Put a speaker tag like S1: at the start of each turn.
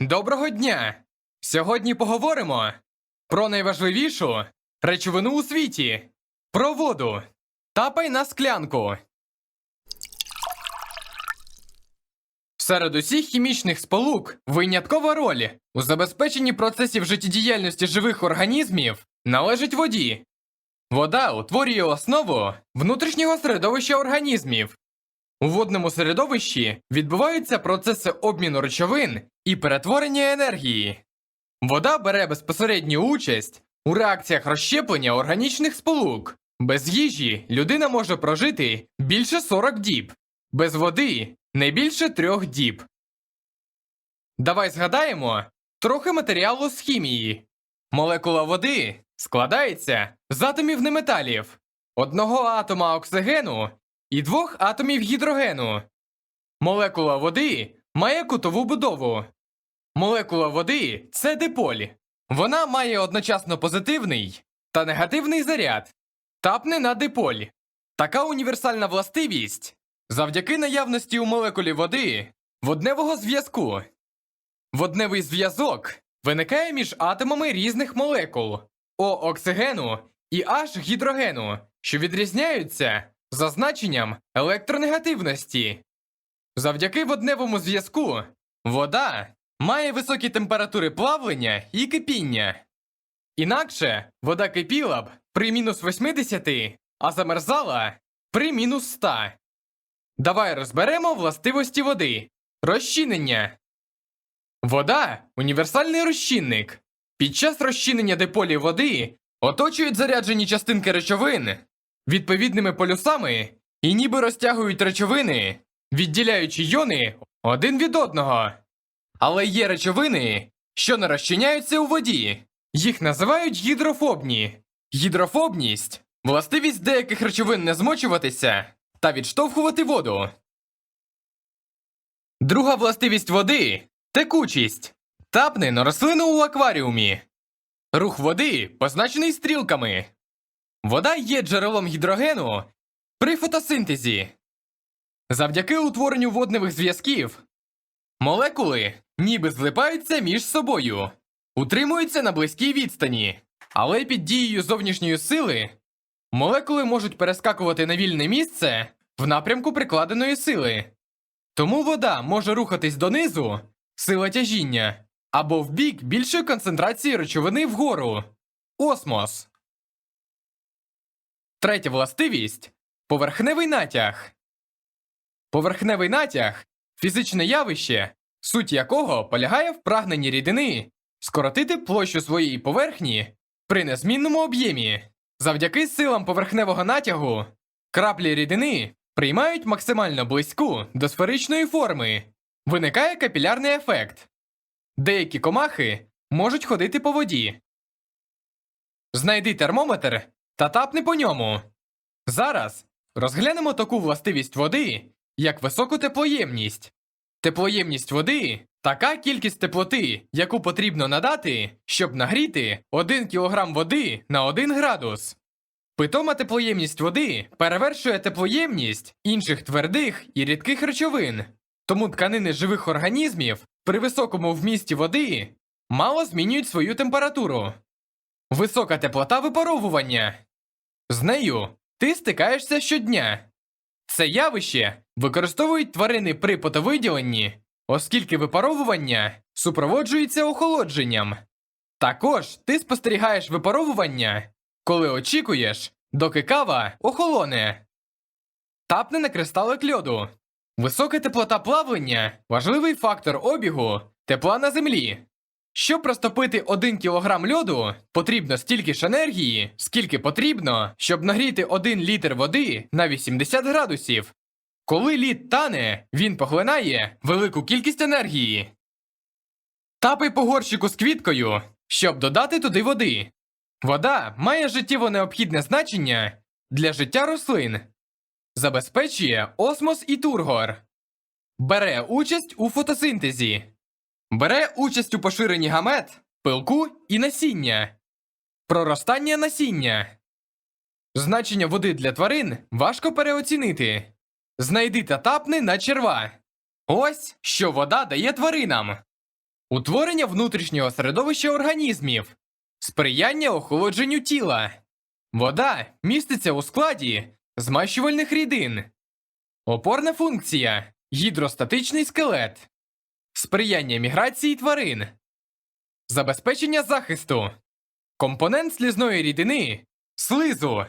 S1: Доброго дня! Сьогодні поговоримо про найважливішу речовину у світі про воду. Тапай на склянку. Серед усіх хімічних сполук виняткова роль у забезпеченні процесів життєдіяльності живих організмів належить воді. Вода утворює основу внутрішнього середовища організмів. У водному середовищі відбуваються процеси обміну речовин і перетворення енергії. Вода бере безпосередню участь у реакціях розщеплення органічних сполук. Без їжі людина може прожити більше 40 діб, без води не більше 3 діб. Давай згадаємо трохи матеріалу з хімії. Молекула води складається з атомів неметалів, одного атома оксигену і двох атомів гідрогену. Молекула води має кутову будову. Молекула води це диполь. Вона має одночасно позитивний та негативний заряд. Тапне на диполь. Така універсальна властивість завдяки наявності у молекулі води водневого зв'язку. Водневий зв'язок виникає між атомами різних молекул О оксигену і H гідрогену, що відрізняються за значенням електронегативності. Завдяки водневому зв'язку вода має високі температури плавлення і кипіння. Інакше вода кипіла б при мінус 80, а замерзала при мінус 100. Давай розберемо властивості води. Розчинення. Вода універсальний розчинник. Під час розчинення диполі води оточують заряджені частинки речовин відповідними полюсами і ніби розтягують речовини, відділяючи йони один від одного. Але є речовини, що не розчиняються у воді. Їх називають гідрофобні. Гідрофобність властивість деяких речовин не змочуватися та відштовхувати воду. Друга властивість води текучість. Тапни на рослину у акваріумі. Рух води позначений стрілками. Вода є джерелом гідрогену при фотосинтезі. Завдяки утворенню водневих зв'язків молекули ніби злипаються між собою, утримуються на близькій відстані, але під дією зовнішньої сили молекули можуть перескакувати на вільне місце в напрямку прикладеної сили. Тому вода може рухатись донизу сила тяжіння або в бік більшої концентрації речовини вгору осмос. Третя властивість поверхневий натяг. Поверхневий натяг фізичне явище, суть якого полягає в прагненні рідини скоротити площу своєї поверхні при незмінному об'ємі. Завдяки силам поверхневого натягу краплі рідини приймають максимально близьку до сферичної форми. Виникає капілярний ефект. Деякі комахи можуть ходити по воді. Знайди термометр та тапни по ньому. Зараз розглянемо таку властивість води, як високу теплоємність. Теплоємність води така кількість теплоти, яку потрібно надати, щоб нагріти 1 кг води на 1 градус. Питома теплоємність води перевершує теплоємність інших твердих і рідких речовин, тому тканини живих організмів при високому вмісті води мало змінюють свою температуру. Висока теплота випаровування. З нею ти стикаєшся щодня. Це явище використовують тварини при потовиділенні, оскільки випаровування супроводжується охолодженням. Також ти спостерігаєш випаровування, коли очікуєш, доки кава охолоне. Тапне на кристалик льоду. Висока теплота плавлення важливий фактор обігу тепла на землі. Щоб розтопити 1 кг льоду, потрібно стільки ж енергії, скільки потрібно, щоб нагріти 1 літр води на 80 градусів. Коли лід тане, він поглинає велику кількість енергії. Тапай по горщику з квіткою, щоб додати туди води. Вода має життєво необхідне значення для життя рослин, забезпечує осмос і тургор, бере участь у фотосинтезі. Бере участь у поширенні гамет, пилку і насіння. Проростання насіння. Значення води для тварин важко переоцінити. Знайди та тапни на черва. Ось що вода дає тваринам. Утворення внутрішнього середовища організмів, сприяння охолодженню тіла. Вода міститься у складі змащувальних рідин. Опорна функція гідростатичний скелет. Сприяння міграції тварин. Забезпечення захисту. Компонент слізної рідини слизу.